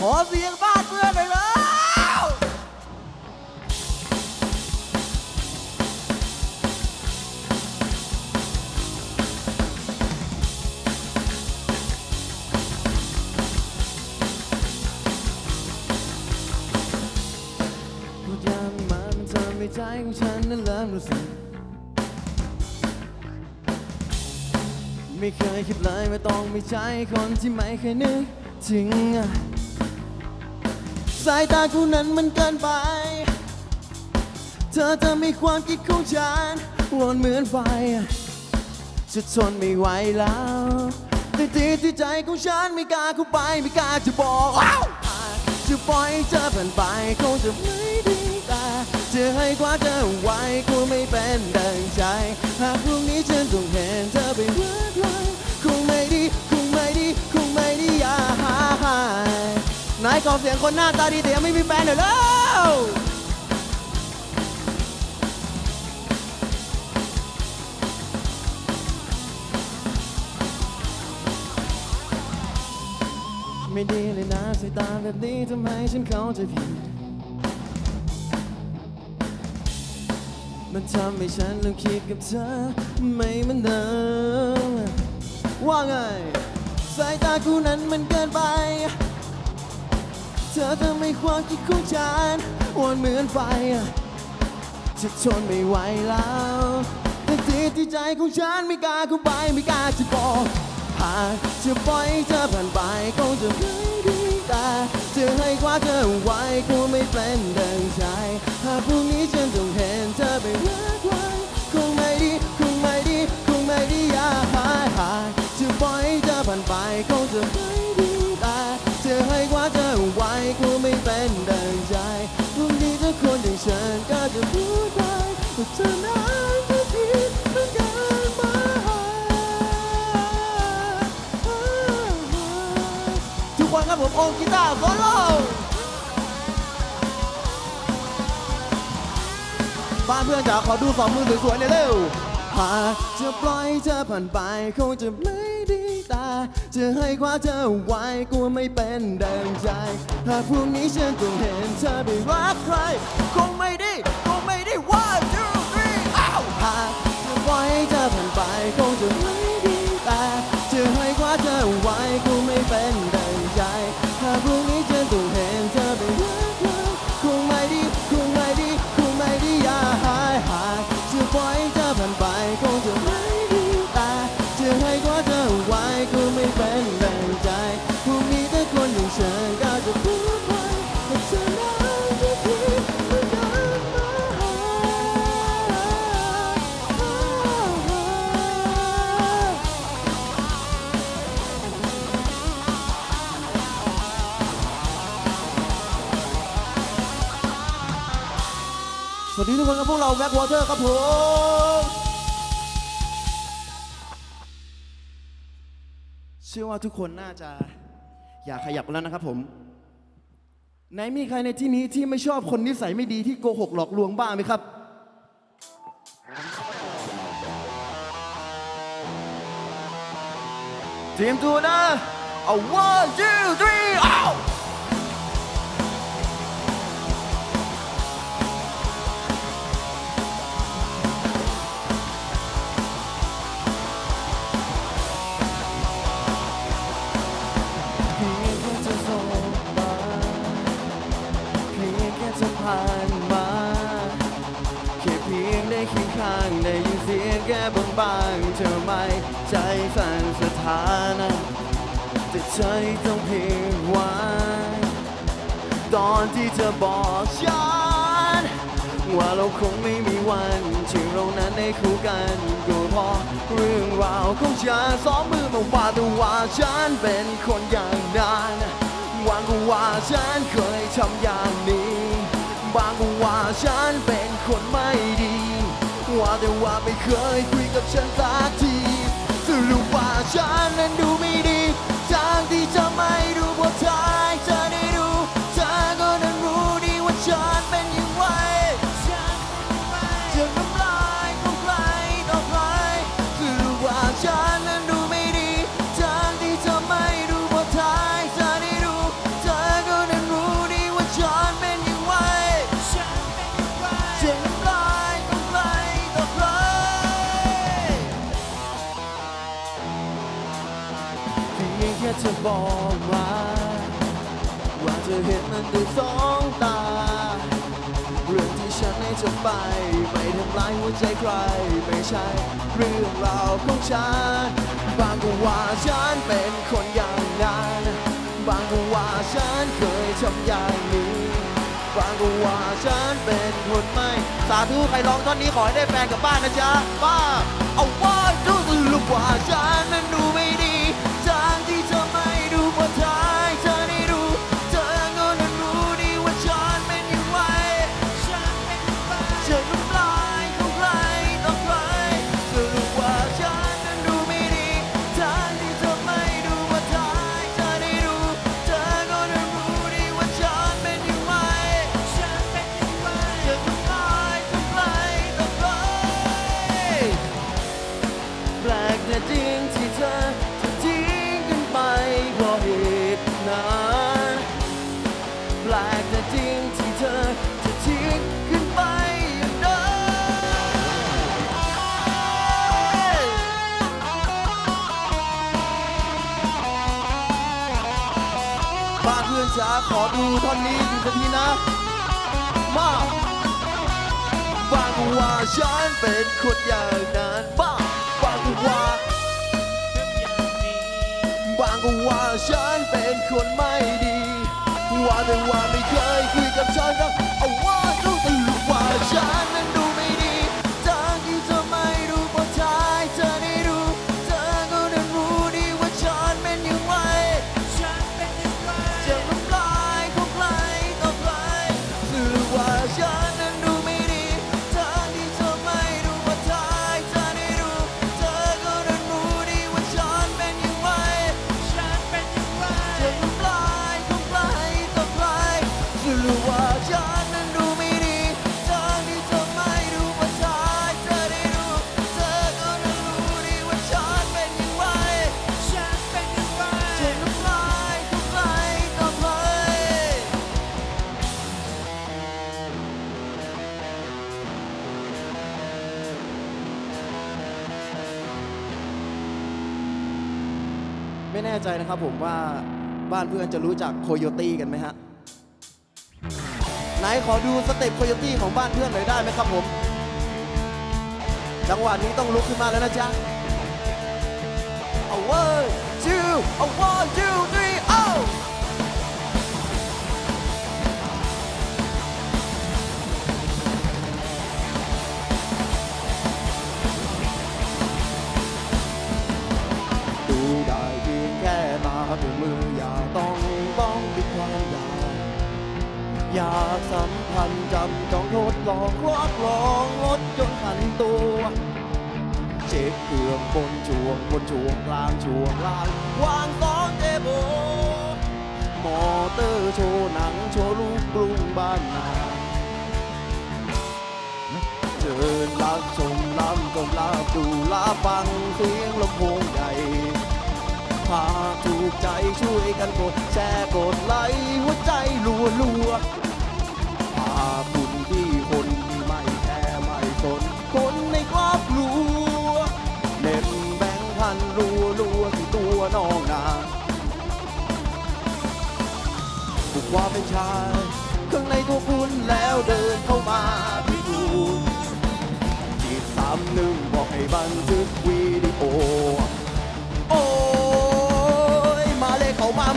ขอเสียงบ้านเพื่อนหน่อยแล้วพูดยามมามันทำให้ใจของฉันนั้นเริ่มรู้สึก ไม่เคยคิดเลยว่าต้องมีใจคนที่ไม่เคยนึกถึงอะ สายตาคู่นั้นมันเกินไป เธอจะมีความคิดของฉันวนเหมือนไฟจะทนไม่ไหวแล้วแต่ที่ที่ใจของฉันไม่กล้าเข้าไปไม่กล้าจะบอกจะปล่อยเธอผ่านไปคงจะไม่ดีแต่จะให้กว่าเธอไว้กลัวไม่เป็นดังใจ หากพรุ่งนี้ฉันต้องเห็นเธอไปรักใคร นายขอเสียงคนหน้าตาดีแต่ยังไม่มีแฟนหน่อยแล้วไม่ดีเลยนะสายตาแบบนี้ทำให้ฉันเข้าใจผิด มันทำให้ฉันเริ่มคิดกับเธอ ไม่เหมือนเดิมว่าไง สายตาคู่นั้นมันเกินไป เธอทำให้ความคิดของฉันวนเหมือนไฟจะทนไม่ไหวแล้วแต่ที่ที่ใจของฉันไม่กล้าเข้าไปไม่กล้าจะบอกหากจะปล่อยเธอผ่านไปคงจะไม่ดีแต่จะให้กว่าเธอไว้คงไม่เป็นดังใจหากพรุ่งนี้ฉันต้องเห็นเธอไปรักไว้คงไม่ดีคงไม่ดีคงไม่ดีอย่า เพื่อนจ๋าขอดูสองมือสวยๆหน่อยเร็วหากจะปล่อยเธอผ่านไปคงจะไม่ดีแต่จะให้กว่าเธอไว้กลัวไม่เป็นดังใจหากพรุ่งนี้ฉันต้องเห็นเธอไปรักใคร คงไม่ดีคงไม่ดี one two three อ้าวหากจะปล่อยเธอผ่านไปคงจะไม่ดีแต่จะให้กว่าเธอไว้คงไม่เป็น ทุกคนกับพวกเราแบ็ควอเตอร์ครับผมเชื่อว่าทุกคนน่าจะอยากขยับแล้วนะครับผมไหนมีใครในที่นี้ที่ไม่ชอบคนนิสัยไม่ดีที่โกหกหลอกลวงบ้างไหมครับ เตรียมตัวนะเอา one two three บางบางเธอไม่ใจสั่นสถานะแต่ใจต้องเพียงไว้ตอนที่เธอบอกฉันว่าเราคงไม่มีวันที่เรานั้นได้คู่กันก็เพราะเรื่องราวของฉันสองมือมาว่าแต่ว่าฉันเป็นคนอย่างนั้นวางก็ว่าฉันเคยทำอย่างนี้บางก็ว่าฉันเป็นคนไม่ดี ว่าแต่ว่าไม่เคยคุยกับฉันสักทีสรุปว่าฉันนั้นดูไม่ดีทางที่จะไม่ดูบททายเธ บอกมาว่าจะเห็นมันด้วยสองตา เรื่องที่ฉันให้เธอไป ไม่ทำร้ายหัวใจใคร ไม่ใช่ เรื่องราวของฉัน บางก็ว่าฉันเป็นคนอย่างนั้น บางก็ว่าฉันเคยทำอย่างนี้ บางก็ว่าฉันเป็นคนไม่ สาธุใครร้องท่อนนี้ขอให้ได้แฟนกลับบ้านนะจ๊ะป้าเอาว่าดูสรุปว่าฉันนั้น จ๋าขอดูท่อนนี้อีกสักทีนะ มาบางก็ว่าฉันเป็นคนอย่างนั้นบ้างบางก็ว่าบางก็ว่าฉันเป็นคนไม่ดี ว่าแต่ว่าไม่เคยคุยกับฉันก็เอาว่า น่ใจนะครับผมว่าบ้านเพื่อนจะรู้จักโคโยตี้กันไหมฮะ ไหนขอดูสเต็ปโคโยตี้ของบ้านเพื่อนหน่อยได้ไหมครับผม จังหวะนี้ต้องลุกขึ้นมาแล้วนะจ๊ะ เอา one two one two three มืออย่าต้องต้องปิดความอยากอยากสัมพันธ์จำต้องทดลองคลอดลองลดจนขันตัว เช็คเครื่องบนช่วงบนช่วงกลางช่วงล่างวางสองเทโบมอเตอร์โชว์หนังโชว์ลูกกรุงบ้านนาเชิญรับชมรับกมรับดูรับฟังเสียงลำโพงใหญ่ หาถูกใจช่วยกันกดแชร์กดไลค์หัวใจรัวรัวๆหากคุณที่คนที่ไม่แคร์ไม่สนคนในครอบครัวเล่นแบงค์พันรัวรัวที่ตัวน้องนาผูกความเป็นชายข้างในตัวคุณแล้วเดินเข้ามาพิสูจน์จีบสามหนึ่งบอกให้บันทึกวิดีโอ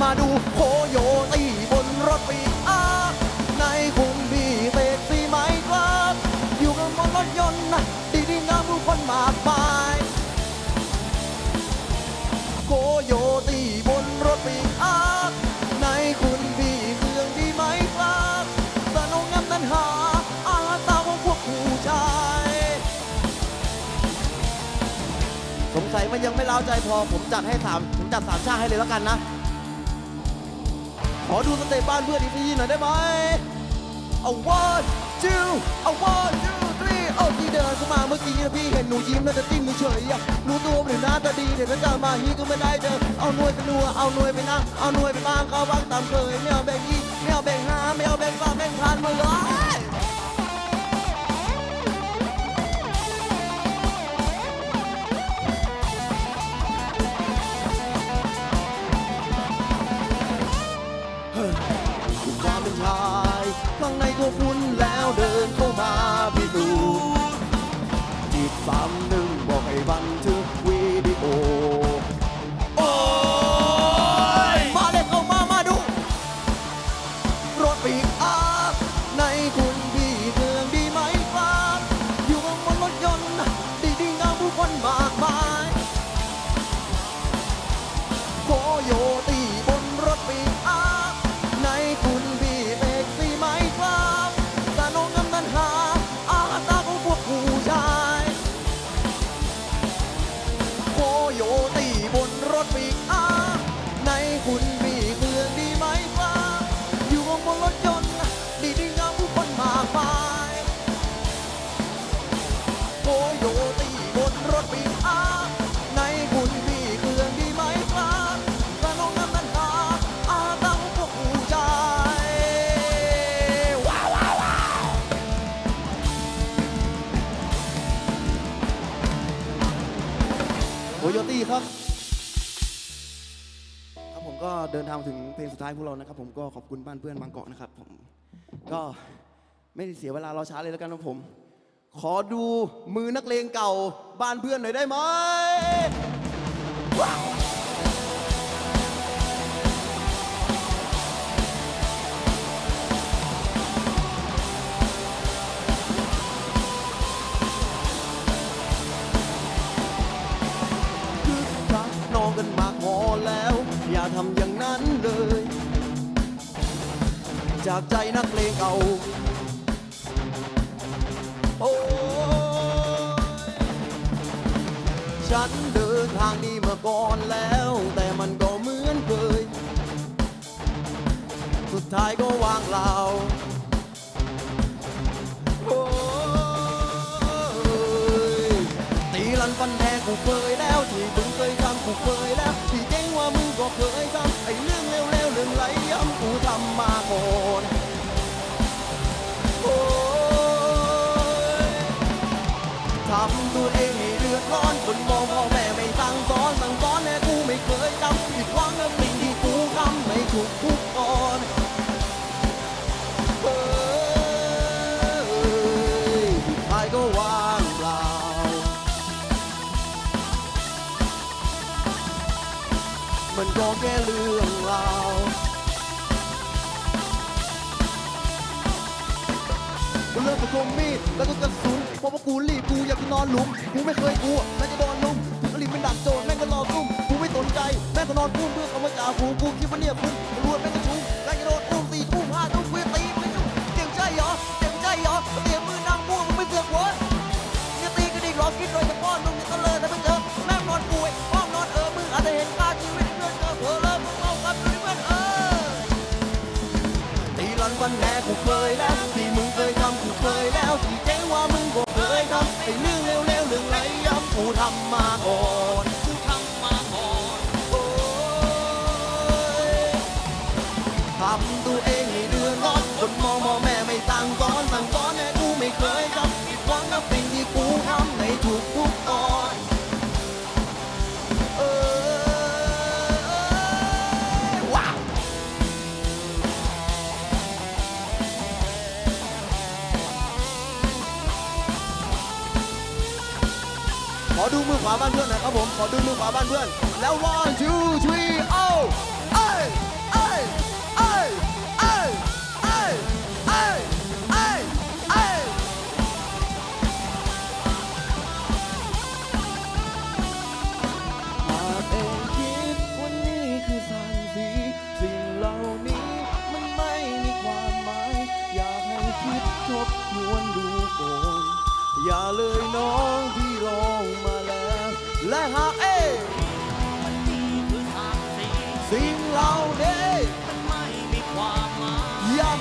มาดูโคโยตี้บนรถปีอาในคุณพี่เบรกสีไหมครับอยู่กับบนรถยนต์นะดีดีงามผู้คนมากมายโคโยตี้บนรถปีอาในคุณพี่เมืองดีไหมครับสนุกงามนั้นหาอาตาของพวกผู้ชายสงสัยมันยังไม่เล้าใจพอผมจัดให้สามผมจัดสามชาติให้เลยแล้วกันนะ ขอดูสเตปบ้านเพื่อนอีกทีหน่อยได้ไหมเอา one two เอา one two three เอาที่เดินเข้ามาเมื่อกี้นะพี่เห็นหนูยิ้มแล้วจะจิ้มมือเฉยอะรู้ตัวหรือหน้าตาดีเดี๋ยวถ้าจะมาฮีก็ไม่ได้เจอเอาหน่วยไปนัวเอาหน่วยไปนั่งเอาหน่วยไปบ้างเขาบ้างตามเคยไม่เอาแบ่งยี่ไม่เอาแบ่งห้าไม่เอาแบ่งสามแบ่งพันมาเลย 放那朵不 ครับ ครับผมก็เดินทางมาถึงเพลงสุดท้ายพวกเรานะครับ ผมก็ขอบคุณบ้านเพื่อนบางเกาะนะครับ ผมก็ไม่ได้เสียเวลารอช้าเลยแล้วกันนะผม ขอดูมือนักเลงเก่าบ้านเพื่อนหน่อยได้ไหม นั้นเลย จากใจนักเลงเก่าโอ้ยฉันเดินทางนี้มาก่อนแล้ว แต่มันก็เหมือนเคย สุดท้ายก็วางเปล่าโอ้ยตีลันฟันแทงกูเคยแล้ว ที่มึงเคยทำกูเคยแล้ว เจ๊งว่ามึงก็เคยทำไอ้เรื่องเลวๆเรื่องไรย้ำกูทำมาก่อนโอ้ยทำตัวเองให้เดือดร้อนคนมองพ่อแม่ไม่สั่งสอนสั่งสอนแม่กูไม่เคยจำผิดหวังกับสิ่งที่กูทำไม่ถูกทุก บอกแค่เรื่องราวกูเลิกกับคมมีดแล้วก็กระสุนเพราะว่ากูรีบกูอยากจะนอนหลุมกูไม่เคยกลัวแม่งจะโดนลุมถึงอลิมเป็นดักโจรแม่งก็รอซุ่มกูไม่สนใจแม่งก็นอนกุ้มเพื่อเขามาจ่าหูกูคิดว่าเนี่ยคุณรวยแม่งก็ชุ่ม 卵 ขอดูมือขวาบ้านเพื่อนหน่อยครับผม ขอดูมือขวาบ้านเพื่อน แล้ว one two three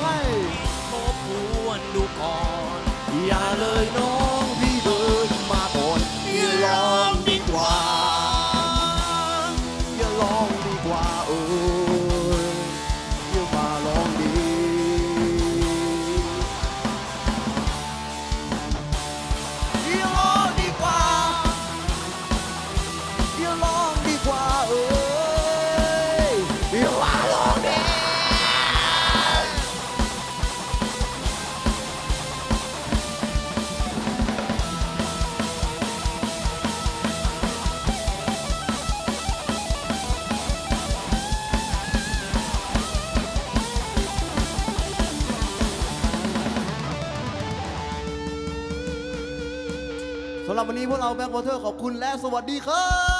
ให้ทบทวนดูก่อน อย่าเลยน้อง วันนี้พวกเราแบ็ควอเทอร์ขอบคุณและสวัสดีครับ